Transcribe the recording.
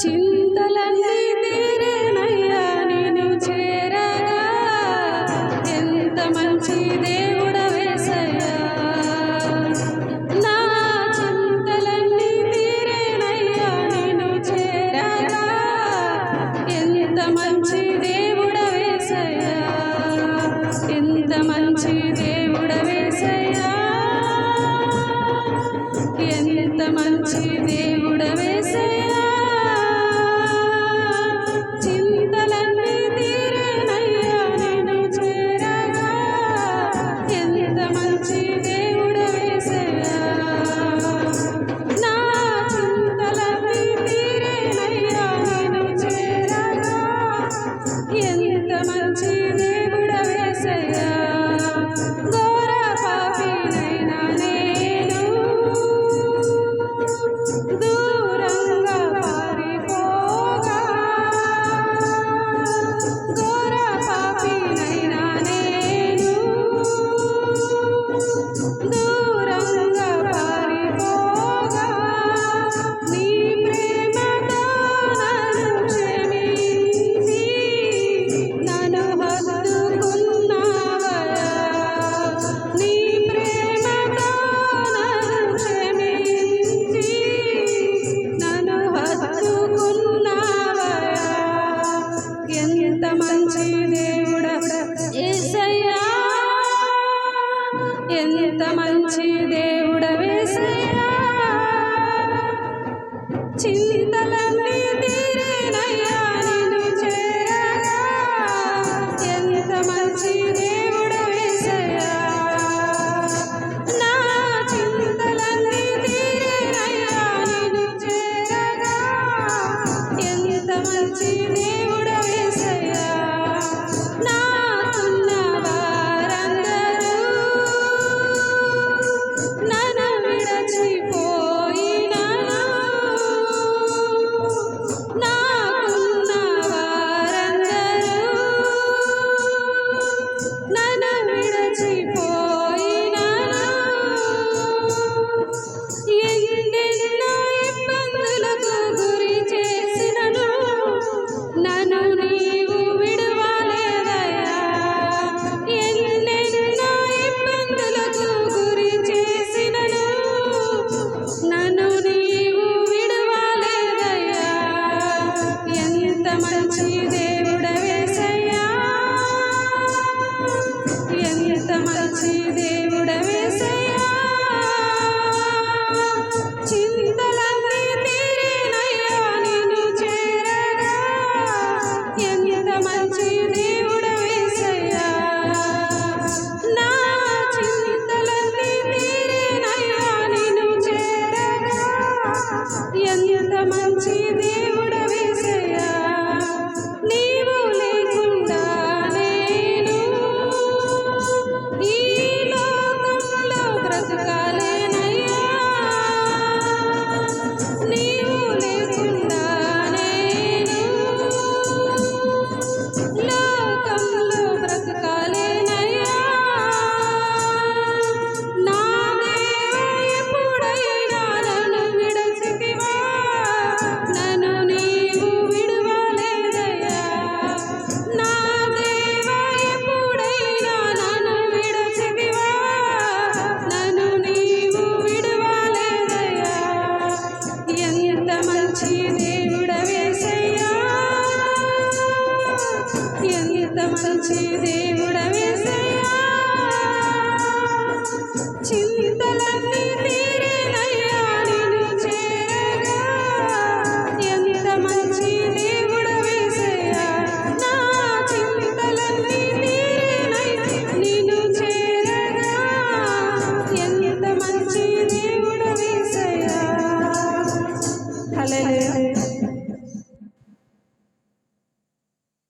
చింతలన్నీ తీరేనయ్యా నేను చేరగా ఎంత మంచి దేవుడ వేసయ్యా నా చింతలన్నీ తీరేనయ్యా నేను ఎంత మంచి దేవుడ వేసయ్యా ఎంత మంచి దేవుడ వేసయ్యా ఎంత మంచి మంచి దేవుడా. ఏసయ్యా ఎంత మంచి దేవుడ వేసయ్యా. చింతలను